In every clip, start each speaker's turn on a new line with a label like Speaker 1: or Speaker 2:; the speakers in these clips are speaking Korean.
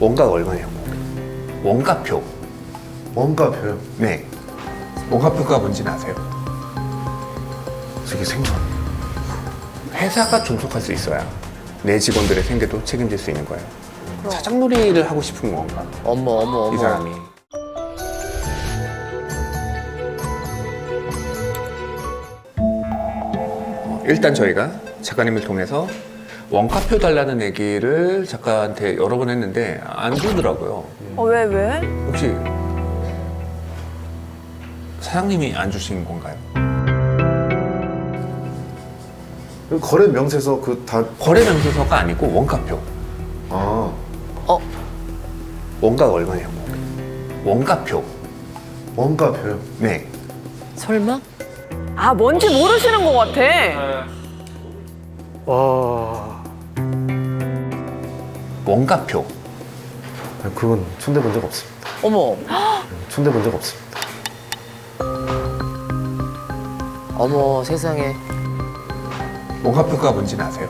Speaker 1: 원가가 얼마냐고. 원가표.
Speaker 2: 원가표요?
Speaker 1: 네. 원가표가 뭔지는 아세요?
Speaker 2: 저게 생각.
Speaker 1: 회사가 존속할 수 있어야 내 직원들의 생계도 책임질 수 있는 거예요. 사장놀이를 하고 싶은 건가?
Speaker 3: 어머 어머 어머.
Speaker 1: 이 사람이. 어, 일단 저희가 작가님을 통해서 원가표 달라는 얘기를 작가한테 여러 번 했는데 안 주더라고요.
Speaker 4: 어, 왜, 왜?
Speaker 1: 혹시 사장님이 안 주신 건가요?
Speaker 2: 거래 명세서 그 다.
Speaker 1: 거래 명세서가 아니고 원가표.
Speaker 2: 아,
Speaker 3: 어
Speaker 1: 원가가 얼마냐고. 원가표.
Speaker 2: 원가표요?
Speaker 1: 네.
Speaker 3: 설마?
Speaker 4: 아, 뭔지 모르시는 것 같아.
Speaker 2: 와.
Speaker 1: 원가표.
Speaker 2: 그건 손대 본 적 없습니다.
Speaker 3: 어머
Speaker 2: 손대 본 적 없습니다.
Speaker 3: 어머 세상에.
Speaker 1: 원가표가 뭔지는 아세요?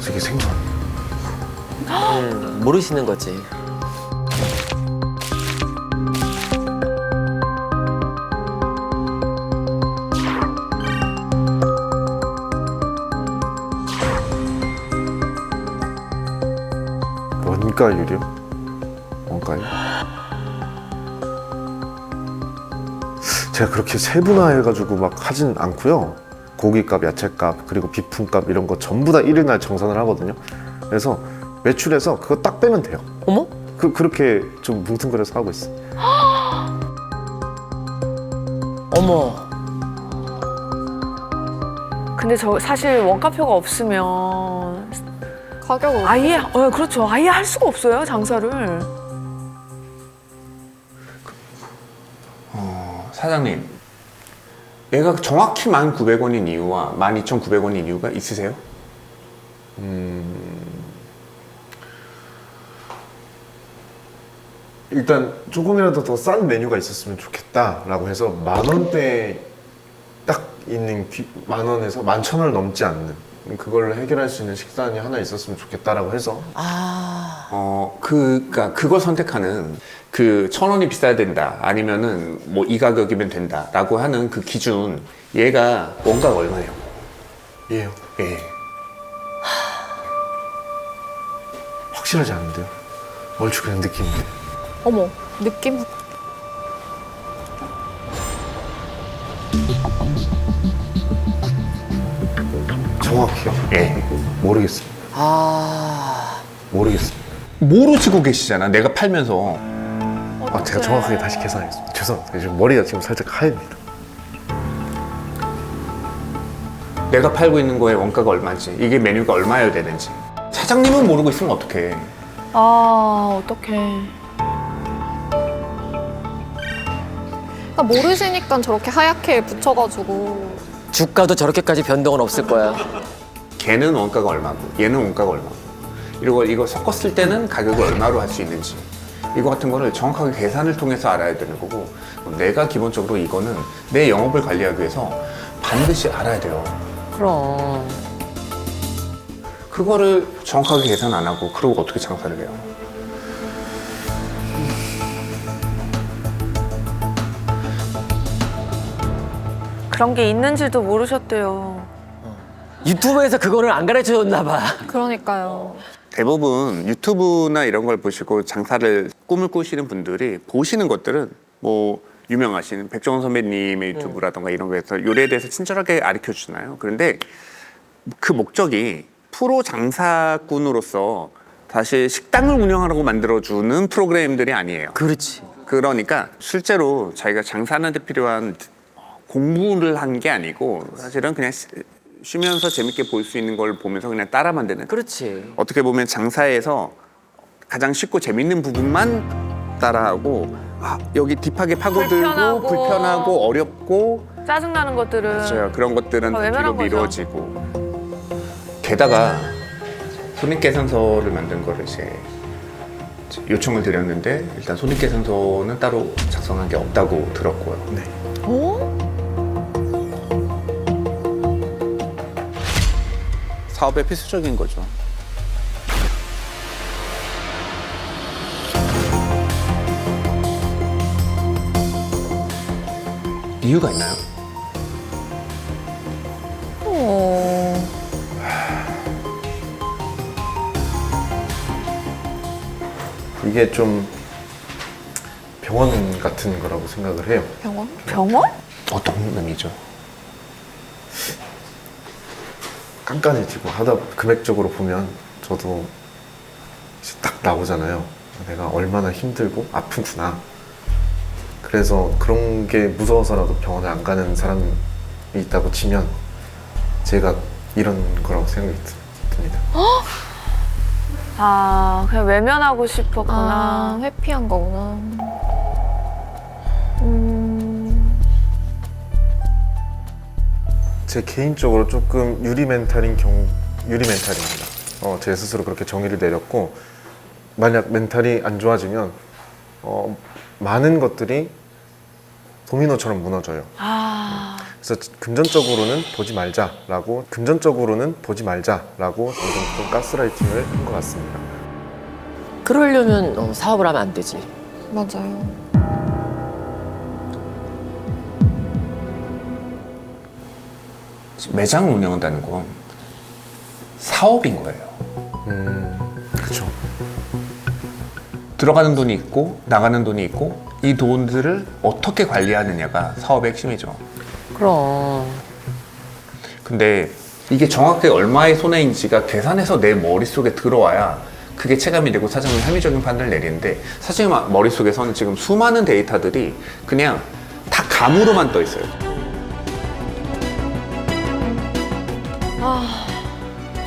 Speaker 2: 저게 생각.
Speaker 3: 음, 모르시는 거지.
Speaker 2: 원가율이요? 원가율? 제가 그렇게 세분화해가지고 막 하진 않고요. 고기값, 야채값, 그리고 비품값 이런 거 전부 다 일일 날 정산을 하거든요. 그래서 매출에서 그거 딱 빼면 돼요.
Speaker 3: 어머?
Speaker 2: 그, 그렇게 좀 뭉뚱그려서 하고 있어요.
Speaker 3: 어머.
Speaker 4: 근데 저 사실 원가표가 없으면
Speaker 5: 가격을
Speaker 4: 아예, 어, 그렇죠. 아예 할 수가 없어요, 장사를.
Speaker 1: 어, 사장님, 얘가 정확히 1,900원인 이유와 12,900원인 이유가 있으세요?
Speaker 2: 일단 조금이라도 더 싼 메뉴가 있었으면 좋겠다라고 해서 만 원대 딱 있는 귀- 만 원에서 만 천 원을 넘지 않는 그걸 해결할 수 있는 식단이 하나 있었으면 좋겠다라고 해서
Speaker 3: 아
Speaker 1: 어, 그, 그니까, 그걸 선택하는 그 천 원이 비싸야 된다. 아니면은 뭐 이 가격이면 된다. 라고 하는 그 기준, 얘가 원가가 얼마냐고.
Speaker 2: 예요
Speaker 1: 예.
Speaker 2: 확실하지 않은데요 얼추 그런 느낌인데
Speaker 5: 어머 느낌
Speaker 2: 정확히요
Speaker 1: 예.
Speaker 2: 모르겠습니다
Speaker 3: 아.
Speaker 2: 모르겠습니다
Speaker 1: 모르시고 계시잖아. 내가 팔면서.
Speaker 2: 아 제가 정확하게 다시 계산하겠습니다 죄송합니다 지금 머리가 지금 살짝 하얘입니다
Speaker 1: 내가 팔고 있는 거에 원가가 얼마인지, 이게 메뉴가 얼마여야 되는지. 사장님은 모르고 있으면 어떡해.
Speaker 5: 아 어떡해 그러니까 모르시니까 저렇게 하얗게 붙여가지고
Speaker 3: 주가도 저렇게까지 변동은 없을 거야.
Speaker 1: 걔는 원가가 얼마고, 얘는 원가가 얼마고. 이거, 이거 섞었을 때는 가격을 얼마로 할 수 있는지. 이거 같은 거를 정확하게 계산을 통해서 알아야 되는 거고, 내가 기본적으로 이거는 내 영업을 관리하기 위해서 반드시 알아야 돼요.
Speaker 3: 그럼.
Speaker 1: 그거를 정확하게 계산 안 하고, 그러고 어떻게 장사를 해요?
Speaker 4: 그런 게 있는지도 모르셨대요.
Speaker 3: 유튜브에서 그거를 안 가르쳐 줬나 봐.
Speaker 5: 그러니까요
Speaker 1: 대부분 유튜브나 이런 걸 보시고 장사를 꿈을 꾸시는 분들이 보시는 것들은 뭐 유명하신 백종원 선배님의 유튜브라던가 이런 거에서 요리에 대해서 친절하게 가르쳐 주잖아요. 그런데 그 목적이 프로 장사꾼으로서 사실 식당을 운영하라고 만들어주는 프로그램들이 아니에요.
Speaker 3: 그렇지.
Speaker 1: 그러니까 실제로 자기가 장사하는 데 필요한 공부를 한 게 아니고 사실은 그냥 쉬- 쉬면서 재밌게 볼 수 있는 걸 보면서 그냥 따라 만드는
Speaker 3: 그렇지.
Speaker 1: 어떻게 보면 장사에서 가장 쉽고 재밌는 부분만 따라하고 아, 여기 딥하게 파고들고
Speaker 4: 불편하고.
Speaker 1: 불편하고 어렵고
Speaker 4: 짜증나는 것들은.
Speaker 1: 맞아요. 그런 것들은
Speaker 4: 아, 외면한
Speaker 1: 뒤로
Speaker 4: 거죠.
Speaker 1: 미뤄지고 게다가 손익계산서를 만든 거를 이제 요청을 드렸는데 일단 손익계산서는 따로 작성한 게 없다고 들었고요.
Speaker 2: 네.
Speaker 1: 사업에 필수적인 거죠. 이유가 있나요?
Speaker 5: 어...
Speaker 2: 이게 좀 병원 같은 거라고 생각을 해요.
Speaker 5: 병원?
Speaker 4: 병원?
Speaker 1: 어떤 의미죠?
Speaker 2: 깐깐해지고 하다 금액적으로 보면 저도 이제 딱 나오잖아요. 내가 얼마나 힘들고 아프구나. 그래서 그런 게 무서워서라도 병원에 안 가는 사람이 있다고 치면 제가 이런 거라고 생각이 드- 듭니다.
Speaker 4: 아 그냥 외면하고 싶었구나.
Speaker 5: 아, 회피한 거구나.
Speaker 2: 제 개인적으로 조금 유리 멘탈인 경우 유리 멘탈입니다. 어, 제 스스로 그렇게 정의를 내렸고 만약 멘탈이 안 좋아지면 어, 많은 것들이 도미노처럼 무너져요.
Speaker 4: 아
Speaker 2: 그래서 금전적으로는 보지 말자라고 금전적으로는 보지 말자라고 정도 좀 가스라이팅을 한 것 같습니다.
Speaker 3: 그러려면 어, 사업을 하면 안 되지.
Speaker 5: 맞아요.
Speaker 1: 매장을 운영한다는 건 사업인 거예요.
Speaker 2: 음, 그렇죠.
Speaker 1: 들어가는 돈이 있고 나가는 돈이 있고 이 돈들을 어떻게 관리하느냐가 사업의 핵심이죠.
Speaker 3: 그럼.
Speaker 1: 근데 이게 정확하게 얼마의 손해인지가 계산해서 내 머릿속에 들어와야 그게 체감이 되고 사장님이 합리적인 판단을 내리는데 사장님 머릿속에서는 지금 수많은 데이터들이 그냥 다 감으로만 떠 있어요.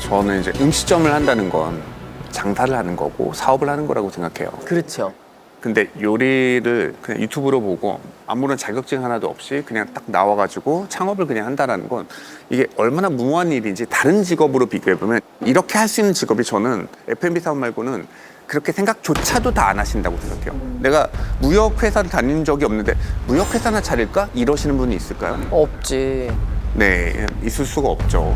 Speaker 1: 저는 이제 음식점을 한다는 건 장사를 하는 거고 사업을 하는 거라고 생각해요.
Speaker 3: 그렇죠.
Speaker 1: 근데 요리를 그냥 유튜브로 보고 아무런 자격증 하나도 없이 그냥 딱 나와가지고 창업을 그냥 한다라는 건 이게 얼마나 무모한 일인지 다른 직업으로 비교해보면 이렇게 할 수 있는 직업이 저는 F&B 사업 말고는 그렇게 생각조차도 다 안 하신다고 생각해요. 내가 무역회사를 다닌 적이 없는데 무역회사나 차릴까? 이러시는 분이 있을까요?
Speaker 3: 없지.
Speaker 1: 네, 있을 수가 없죠.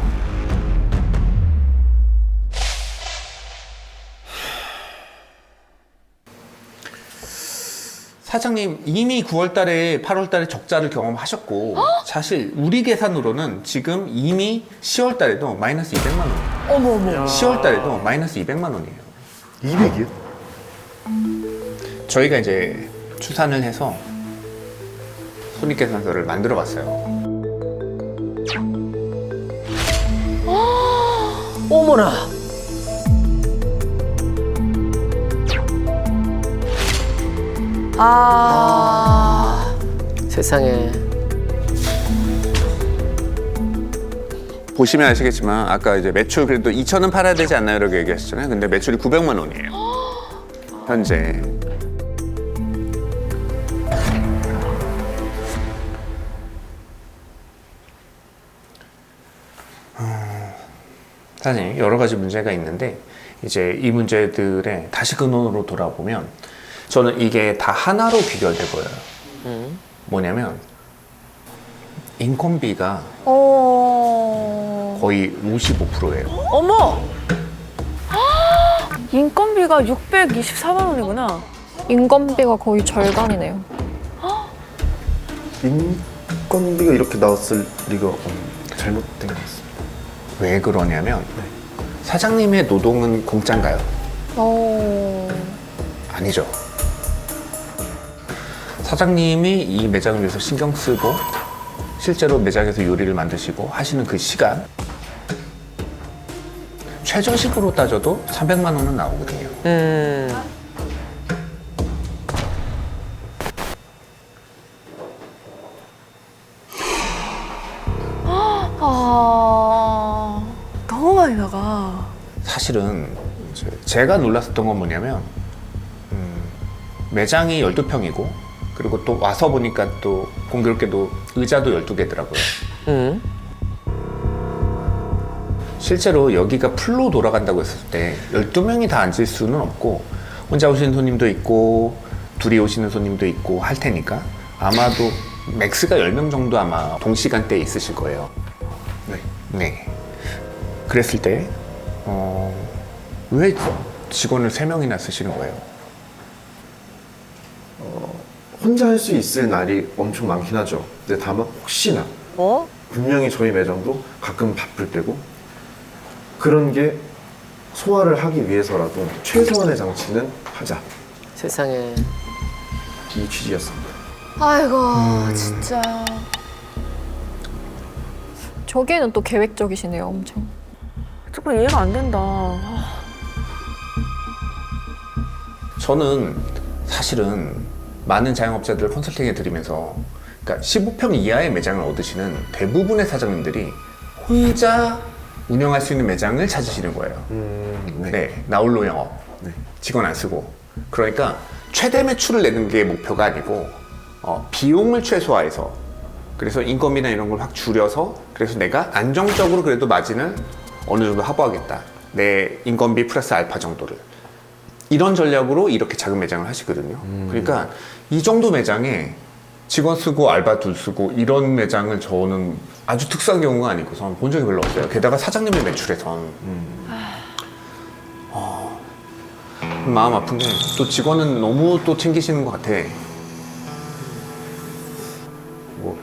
Speaker 1: 사장님 이미 9월 달에 8월 달에 적자를 경험하셨고 사실 우리 계산으로는 지금 이미 10월 달에도 마이너스 200만 원.
Speaker 3: 어머 어머.
Speaker 1: 10월 달에도 마이너스 200만 원이에요.
Speaker 2: 200이요?
Speaker 1: 저희가 이제 추산을 해서 손익계산서를 만들어 봤어요.
Speaker 3: 어머나.
Speaker 4: 아.
Speaker 3: 세상에.
Speaker 1: 보시면 아시겠지만 아까 이제 매출 그래도 2천은 팔아야 되지 않나요? 이렇게 얘기하셨잖아요. 근데 매출이 900만 원이에요. 현재. 사실 여러 가지 문제가 있는데 이제 이 문제들에 다시 근원으로 돌아보면 저는 이게 다 하나로 귀결돼 보여요.
Speaker 3: 음.
Speaker 1: 뭐냐면 인건비가
Speaker 5: 어.
Speaker 1: 거의 55%예요.
Speaker 3: 어머.
Speaker 4: 인건비가 624만 원이구나.
Speaker 5: 인건비가 거의 절반이네요.
Speaker 2: 인건비가 이렇게 나왔을 리가 없 잘못된 것 같습니다.
Speaker 1: 왜 그러냐면 사장님의 노동은 공짜인가요?
Speaker 5: 어.
Speaker 1: 아니죠. 사장님이 이 매장을 위해서 신경 쓰고 실제로 매장에서 요리를 만드시고 하시는 그 시간 최저시급으로 따져도 300만 원은 나오거든요.
Speaker 3: 음.
Speaker 1: 사실은 제가 놀랐었던 건 뭐냐면 음, 매장이 12평이고 그리고 또 와서 보니까 또 공교롭게도 의자도 12개더라고요.
Speaker 3: 음.
Speaker 1: 실제로 여기가 풀로 돌아간다고 했을 때 12명이 다 앉을 수는 없고 혼자 오시는 손님도 있고 둘이 오시는 손님도 있고 할 테니까 아마도 맥스가 10명 정도 아마 동시간대에 있으실 거예요.
Speaker 2: 네.
Speaker 1: 네. 그랬을 때, 어, 왜 직원을 3명이나 쓰시는 거예요?
Speaker 2: 혼자 할 수 있을 날이 엄청 많긴 하죠. 근데 다만 혹시나
Speaker 3: 어?
Speaker 2: 분명히 저희 매장도 가끔 바쁠 때고 그런 게 소화를 하기 위해서라도 최소한의 장치는 하자
Speaker 3: 세상에.
Speaker 2: 이 취지였습니다.
Speaker 4: 아이고 진짜.
Speaker 5: 저기에는 또 계획적이시네요, 엄청.
Speaker 4: 조금 이해가 안 된다.
Speaker 1: 저는 사실은 많은 자영업자들 컨설팅해 드리면서 그러니까 15평 이하의 매장을 얻으시는 대부분의 사장님들이 혼자 운영할 수 있는 매장을 찾으시는 거예요.
Speaker 2: 음, 네.
Speaker 1: 네, 나홀로 영업.
Speaker 2: 네.
Speaker 1: 직원 안 쓰고. 그러니까 최대 매출을 내는 게 목표가 아니고 어, 비용을 최소화해서 그래서 인건비나 이런 걸 확 줄여서 그래서 내가 안정적으로 그래도 마진을 어느 정도 확보하겠다. 내 인건비 플러스 알파 정도를. 이런 전략으로 이렇게 작은 매장을 하시거든요. 그러니까 이 정도 매장에 직원 쓰고 알바 둘 쓰고 이런 매장을 저는 아주 특수한 경우가 아니고선 본 적이 별로 없어요. 게다가 사장님의 매출에선 어, 마음 아픈 게 또 직원은 너무 또 챙기시는 것 같아.
Speaker 2: 뭐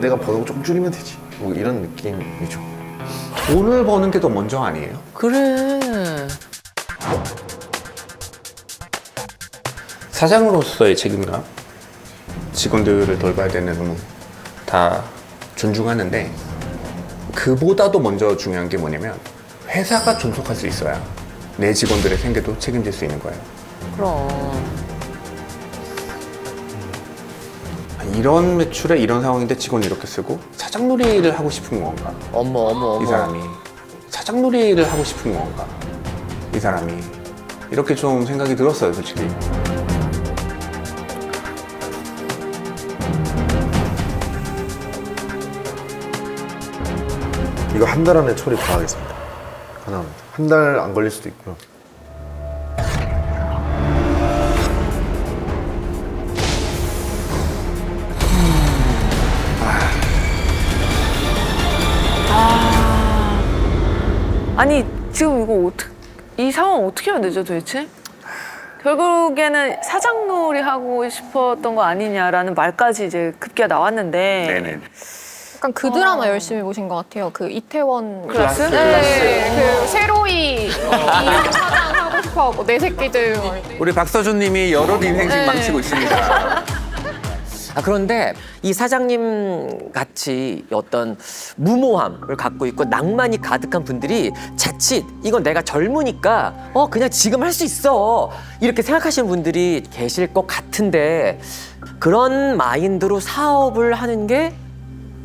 Speaker 2: 내가 버는 거 조금 줄이면 되지. 뭐 이런 느낌이죠.
Speaker 1: 돈을 버는 게 더 먼저 아니에요?
Speaker 3: 그래.
Speaker 1: 사장으로서의 책임감, 직원들을 돌봐야 되는 의무 다 존중하는데 그보다도 먼저 중요한 게 뭐냐면 회사가 존속할 수 있어야 내 직원들의 생계도 책임질 수 있는 거예요.
Speaker 3: 그럼.
Speaker 1: 이런 매출에 이런 상황인데 직원 이렇게 쓰고 사장놀이를 하고 싶은 건가?
Speaker 3: 어머, 어머, 어머.
Speaker 1: 이 사람이 사장놀이를 하고 싶은 건가? 이 사람이 이렇게 좀 생각이 들었어요, 솔직히.
Speaker 2: 이거 한 달 안에 처리 다 하겠습니다. 하나입니다. 한 달 안 걸릴 수도 있고요.
Speaker 4: 아니 지금 이거 어떻게 이 상황 어떻게 해야 되죠 도대체? 결국에는 사장놀이 하고 싶었던 거 아니냐라는 말까지 이제 급기야 나왔는데
Speaker 1: 네네.
Speaker 5: 약간 그 드라마 열심히 보신 것 같아요. 그 이태원
Speaker 4: 클라스?
Speaker 5: 네, 그 새로이 이용 사장 하고 싶어하고 내 새끼들 막
Speaker 1: 우리 박서준님이 여러 인생식
Speaker 4: 네.
Speaker 1: 망치고 있습니다.
Speaker 3: 아, 그런데 이 사장님 같이 어떤 무모함을 갖고 있고 낭만이 가득한 분들이 자칫 이건 내가 젊으니까 어 그냥 지금 할 수 있어 이렇게 생각하시는 분들이 계실 것 같은데 그런 마인드로 사업을 하는 게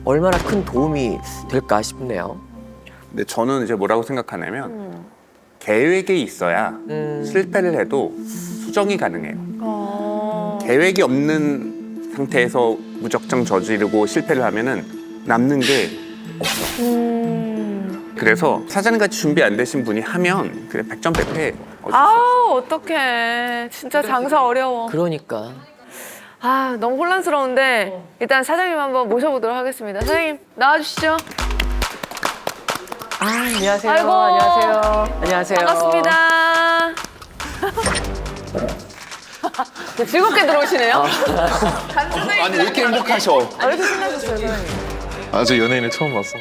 Speaker 3: 얼마나 큰 도움이 될까 싶네요.
Speaker 1: 근데 저는 이제 뭐라고 생각하냐면 계획이 있어야
Speaker 3: 음.
Speaker 1: 실패를 해도 수정이 가능해요.
Speaker 4: 어...
Speaker 1: 계획이 없는 상태에서 무작정 저지르고 실패를 하면은 남는 게
Speaker 4: 음...
Speaker 1: 그래서 사장님같이 준비 안 되신 분이 하면 그래 백전백패 어쩔 수 없어요.
Speaker 4: 아 어떡해 진짜 장사 어려워
Speaker 3: 그러니까
Speaker 4: 아 너무 혼란스러운데 일단 사장님 한번 모셔보도록 하겠습니다 사장님 나와주시죠
Speaker 3: 아 안녕하세요.
Speaker 4: 아이고.
Speaker 3: 안녕하세요. 안녕하세요.
Speaker 4: 반갑습니다 즐겁게 들어오시네요
Speaker 1: 아니 왜 이렇게 행복하셔?
Speaker 4: 아, 왜 이렇게 신나셨어요 사장님
Speaker 2: 아, 저 연예인을 처음 봤어.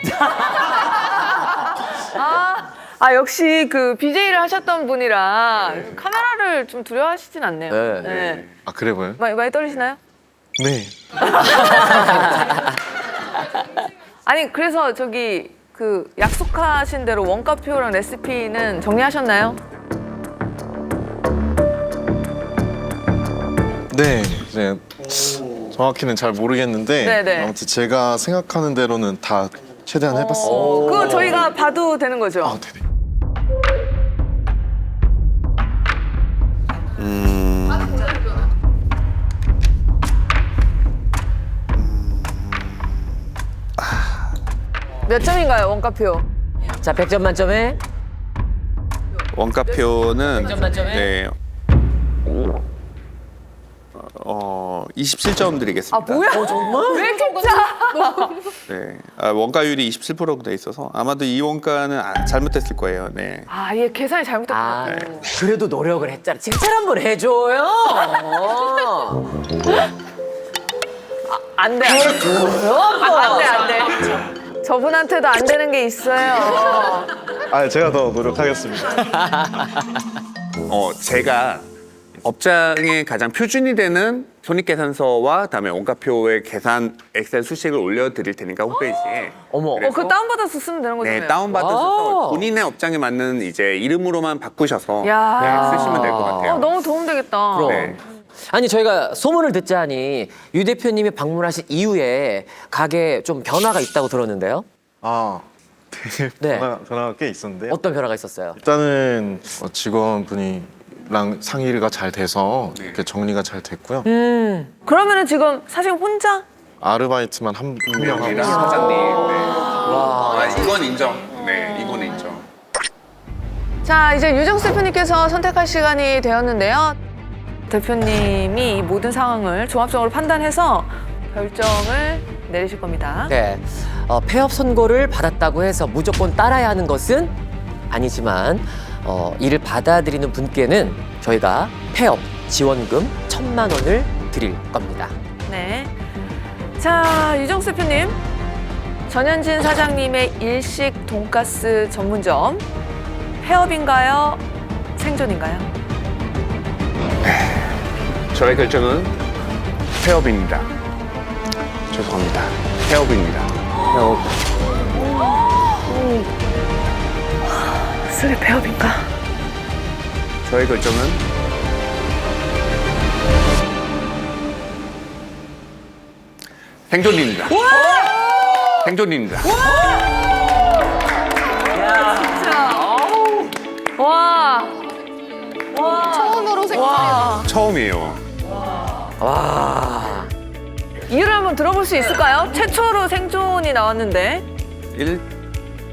Speaker 4: 아, 아 역시 그 BJ를 하셨던 분이라 카메라를 좀 두려워하시진 않네요.
Speaker 3: 네.
Speaker 2: 아, 그래 보여요?
Speaker 4: 많이, 많이 떨리시나요?
Speaker 2: 네.
Speaker 4: 아니 그래서 저기 그 약속하신 대로 원가표랑 레시피는 정리하셨나요?
Speaker 6: 네, 이제 정확히는 잘 모르겠는데
Speaker 4: 네 네.
Speaker 6: 아무튼 제가 생각하는 대로는 다 최대한 해봤습니다.
Speaker 4: 어, 그거 저희가 봐도 되는 거죠?
Speaker 6: 아, 네네. 음,
Speaker 4: 몇 점인가요 원가표?
Speaker 3: 자 100점 만점에
Speaker 1: 원가표는? 네. 어, 27점 드리겠습니다.
Speaker 4: 아 뭐야? 왜 이렇게 짜?
Speaker 1: 네. 아, 원가율이 27%로 돼 있어서 아마도 이 원가는 아, 잘못됐을 거예요. 네.
Speaker 4: 아 얘 계산이 잘못됐다.
Speaker 3: 아, 그래도 노력을 했잖아. 칭찬 한 번 해줘요.
Speaker 4: 안 돼. 안 돼, 안 돼. 저분한테도 안 되는 게 있어요.
Speaker 2: 아 제가 더 노력하겠습니다.
Speaker 1: 어, 제가 업장의 가장 표준이 되는 손익계산서와 그다음에 원가표의 계산 엑셀 수식을 올려드릴 테니까 홈페이지에
Speaker 3: 어머.
Speaker 4: 어, 그거 다운받아서 쓰면 되는 거잖아요.
Speaker 1: 네, 다운받으셔서
Speaker 3: 와우.
Speaker 1: 본인의 업장에 맞는 이제 이름으로만 바꾸셔서
Speaker 4: 야.
Speaker 1: 네, 쓰시면 될 것 같아요.
Speaker 4: 어, 너무 도움 되겠다.
Speaker 3: 그럼.
Speaker 1: 네.
Speaker 3: 아니 저희가 소문을 듣자니 유 대표님이 방문하신 이후에 가게에 좀 변화가 있다고 들었는데요.
Speaker 2: 아
Speaker 3: 네.
Speaker 2: 변화, 변화가 꽤 있었는데 요.
Speaker 3: 어떤 변화가 있었어요?
Speaker 2: 일단은 어, 직원분이 랑 상의가 잘 돼서
Speaker 1: 네.
Speaker 2: 이렇게 정리가 잘 됐고요.
Speaker 3: 음.
Speaker 4: 그러면은 지금 사장님 혼자?
Speaker 2: 아르바이트만 한 명.
Speaker 1: 명이랑 사장님. 네. 아, 이건 인정. 네, 이건 인정.
Speaker 4: 자, 이제 유정수 대표님께서 선택할 시간이 되었는데요. 대표님이 이 모든 상황을 종합적으로 판단해서 결정을 내리실 겁니다.
Speaker 3: 네. 어, 폐업 선고를 받았다고 해서 무조건 따라야 하는 것은 아니지만 어, 이를 받아들이는 분께는 저희가 폐업 지원금 천만 원을 드릴 겁니다.
Speaker 4: 네. 자, 유정수 대표님. 전현진 사장님의 일식 돈가스 전문점 폐업인가요? 생존인가요?
Speaker 1: 저의 결정은 폐업입니다. 죄송합니다. 폐업입니다. 폐업.
Speaker 4: 쓰레 폐업인가?
Speaker 1: 저의 결정은 생존입니다. 생존입니다.
Speaker 4: 와.
Speaker 5: 처음으로 생각.
Speaker 4: 와.
Speaker 1: 처음이에요.
Speaker 3: 와.
Speaker 4: 이유를 한번 들어볼 수 있을까요? 최초로 생존이 나왔는데.
Speaker 1: 일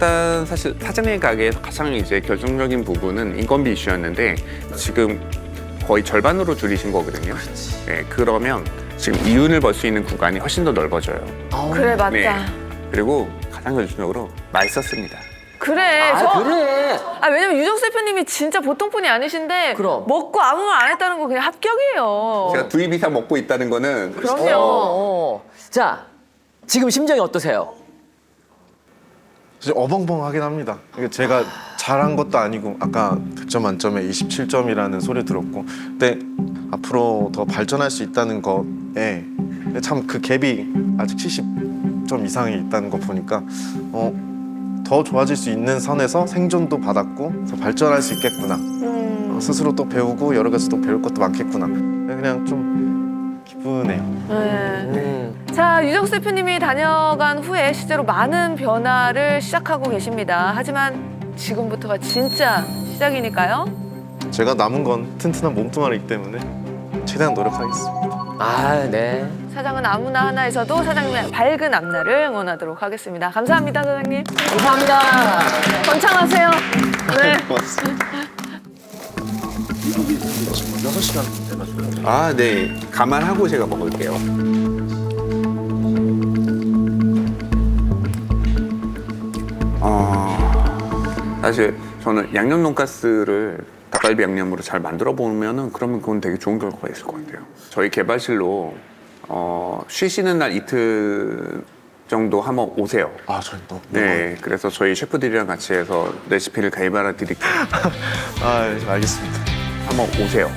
Speaker 1: 단 사실 사장님 가게에서 가장 이제 결정적인 부분은 인건비 이슈였는데 지금 거의 절반으로 줄이신 거거든요. 네, 그러면 지금 이윤을 벌 수 있는 구간이 훨씬 더 넓어져요.
Speaker 4: 그래 맞다.
Speaker 1: 네. 그리고 가장 결정적으로 맛있었습니다.
Speaker 4: 그래.
Speaker 3: 아,
Speaker 4: 저,
Speaker 3: 그래.
Speaker 4: 아 왜냐면 유정수 대표님이 진짜 보통 분이 아니신데
Speaker 3: 그럼.
Speaker 4: 먹고 아무 말 안 했다는 거 그냥 합격이에요.
Speaker 1: 제가 두입 이상 먹고 있다는 거는
Speaker 4: 그럼요.
Speaker 3: 어. 자, 지금 심정이 어떠세요?
Speaker 2: 사실 어벙벙하긴 합니다. 이게 제가 잘한 것도 아니고 아까 100점 만점에 27점이라는 소리 들었고 근데 앞으로 더 발전할 수 있다는 것에 참 그 갭이 아직 70점 이상이 있다는 거 보니까 어, 더 좋아질 수 있는 선에서 생존도 받았고 더 발전할 수 있겠구나
Speaker 4: 음,
Speaker 2: 어, 스스로 또 배우고 여러 가지 또 배울 것도 많겠구나 그냥 좀 기쁘네요.
Speaker 4: 네.
Speaker 3: 음.
Speaker 4: 자 유정수 대표님이 다녀간 후에 실제로 많은 변화를 시작하고 계십니다. 하지만 지금부터가 진짜 시작이니까요.
Speaker 2: 제가 남은 건 튼튼한 몸뚱아리이기 때문에 최대한 노력하겠습니다.
Speaker 3: 아, 네.
Speaker 4: 사장은 아무나 하나에서도 사장님의 밝은 앞날을 응원하도록 하겠습니다. 감사합니다, 사장님.
Speaker 3: 감사합니다.
Speaker 4: 번창하세요. 네.
Speaker 1: 아, 네. 감안하고 제가 먹을게요. 어, 사실 저는 양념 돈가스를 닭갈비 양념으로 잘 만들어 보면은 그러면 그건 되게 좋은 결과가 있을 것 같아요. 저희 개발실로 어, 쉬시는 날 이틀 정도 한번 오세요.
Speaker 2: 아, 저희 너무
Speaker 1: 네, 그래서 저희 셰프들이랑 같이 해서 레시피를 가입하라 드릴게요.
Speaker 2: 아, 예, 알겠습니다.
Speaker 1: 한번 오세요.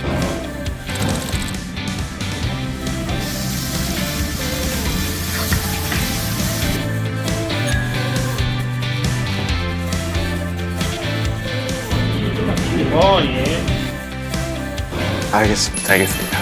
Speaker 2: 알겠습니다.
Speaker 1: 알겠습니다.